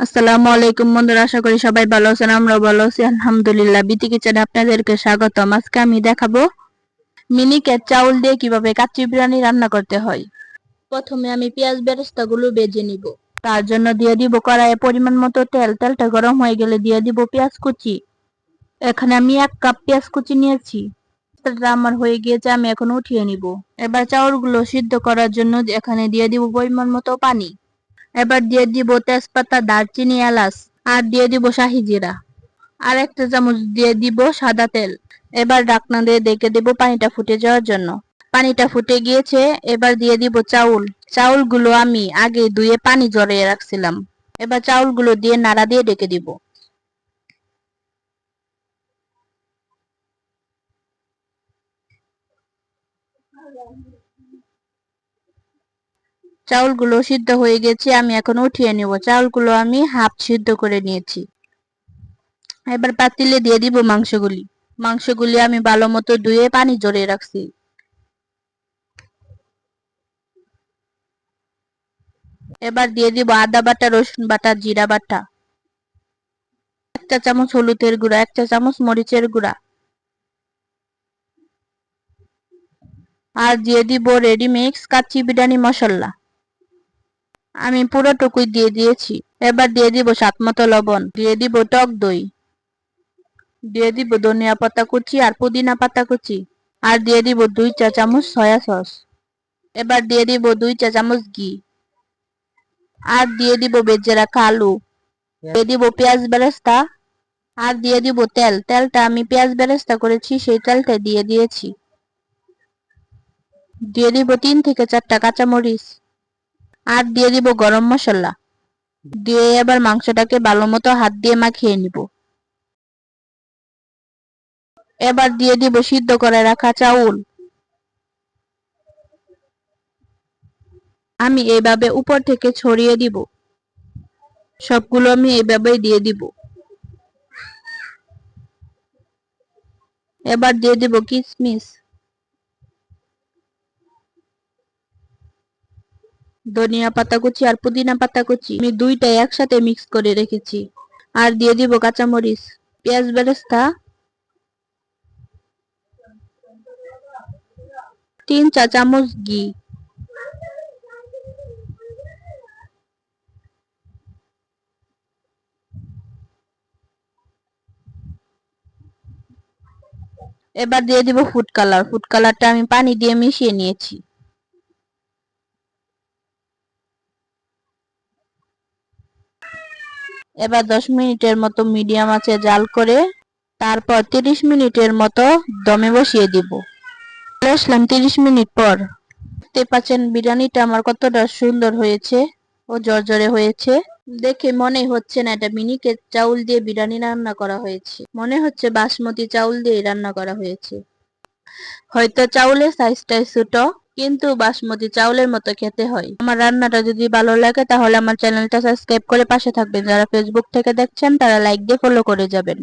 আসসালামু আলাইকুম বন্ধুরা, আশা করি সবাই ভালো আছেন আমরা ভালো আছি। আলহামদুলিল্লাহ বিতি কিচেনে আপনাদেরকে স্বাগতম। আজকে আমি দেখাবো মিনিকেট চাউল দিয়ে কীভাবে কাচ্চি বিরিয়ানি রান্না করতে হয়। প্রথমে আমি পেঁয়াজ বেরেস্তা গুলো বেজে নিব। তার জন্য দিয়ে দিব কড়াইয়ে পরিমাণ মতো তেল। তেলটা গরম হয়ে গেলে দিয়ে দিব পেঁয়াজ কুচি। এখানে আমি এক কাপ পেঁয়াজ কুচি নিয়েছি। আমার হয়ে গিয়েছে, আমি এখন উঠিয়ে নিব। এবার চাউলগুলো সিদ্ধ করার জন্য এখানে দিয়ে দিব পরিমাণ মতো পানি। এবার দিয়ে দিব তেজপাতা, দারচিনি, এলাচ আর দিয়ে দিব শাহি জিরা। আর একটা চামচ দিয়ে দিব সাদা তেল। এবার ঢাকনা দিয়ে ডেকে দেব পানিটা ফুটে যাওয়ার জন্য। পানিটা ফুটে গিয়েছে, এবার দিয়ে দিব চাউল। চাউলগুলো আমি আগে ধুয়ে পানি জড়িয়ে রাখছিলাম। এবার চাউলগুলো দিয়ে নাড়া দিয়ে ডেকে দিব। চাউলগুলো সিদ্ধ হয়ে গেছে, আমি এখন উঠিয়ে নিব। চাউলগুলো আমি হাফ সিদ্ধ করে নিয়েছি। এবার পাতিলে দিয়ে দিব মাংসগুলি। মাংসগুলি আমি ভালো মতো ধুয়ে পানি জড়িয়ে রাখছি। এবার দিয়ে দিব আদা বাটা, রসুন বাটা, জিরা বাটা। একটা চামচ হলুদের গুঁড়া একটা চামচ মরিচের গুঁড়া। আর দিয়ে দিব রেডি মিক্স কাচ্চি বিরিয়ানি মশলা। আমি পুরো টুকুই দিয়ে দিয়েছি। এবার দিয়ে দিব স্বাদ মতো লবণ, দিয়ে দিব টক দই, দিয়ে দিব ধনিয়া পাতা কুচি আর পুদিনা পাতা কুচি, আর দিয়ে দিব দুই চা চামচ সয়া সস। এবার দিয়ে দিব দুই চা চামচ ঘি, আর দিয়ে দিব বেজে রাখা আলু, দিয়ে দিব পেঁয়াজ বেরেস্তা, আর দিয়ে দিব তেল। তেলটা আমি পেঁয়াজ বেরেস্তা করেছি, সেই তেলটা দিয়ে দিয়েছি। দিয়ে দিব তিন থেকে চারটা কাঁচামরিচ আর দিয়ে দিব গরম মশলা। দিয়ে এবার মাংসটাকে ভালো মতো হাত দিয়ে মাখিয়ে নিব। এবার দিয়ে দিব সিদ্ধ করে রাখা চাউল। আমি এইভাবে উপর থেকে ছড়িয়ে দিব। সবগুলো আমি এইভাবেই দিয়ে দিব। এবার দিয়ে দিব কিশমিশ ধনিয়া পাতা কুচি আর পুদিনা পাতা কুচি। আমি দুইটাই একসাথে মিক্স করে রেখেছি। আর দিয়ে দিব কাঁচামরিচ। পেঁয়াজ বেরেস্তা। তিন চা চামচ ঘি। এবার দিয়ে দিব ফুড কালার ফুড কালারটা আমি পানি দিয়ে মিশিয়ে নিয়েছি। এবার দশ মিনিটের মতো মিডিয়াম আছে জাল করে তারপর তিরিশ মিনিটের মতো দমে বসিয়ে দিব। আসলাম তিরিশ মিনিট পর। দেখতে পাচ্ছেন বিরিয়ানিটা আমার কতটা সুন্দর হয়েছে ও জর্জরে হয়েছে। দেখে মনে হচ্ছে না এটা মিনিকেট চাউল দিয়ে বিরিয়ানি রান্না করা হয়েছে। মনে হচ্ছে বাসমতি চাউল দিয়ে রান্না করা হয়েছে। হয়তো চাউলের সাইজটাই ছোট। কিন্তু বাসমতি চাউলের মতো খেতে হয়। আমার রান্নাটা যদি ভালো লাগে, তাহলে আমার চ্যানেলটা সাবস্ক্রাইব করে পাশে থাকবেন। যারা ফেসবুক থেকে দেখছেন, তারা লাইক দিয়ে ফলো করে যাবেন।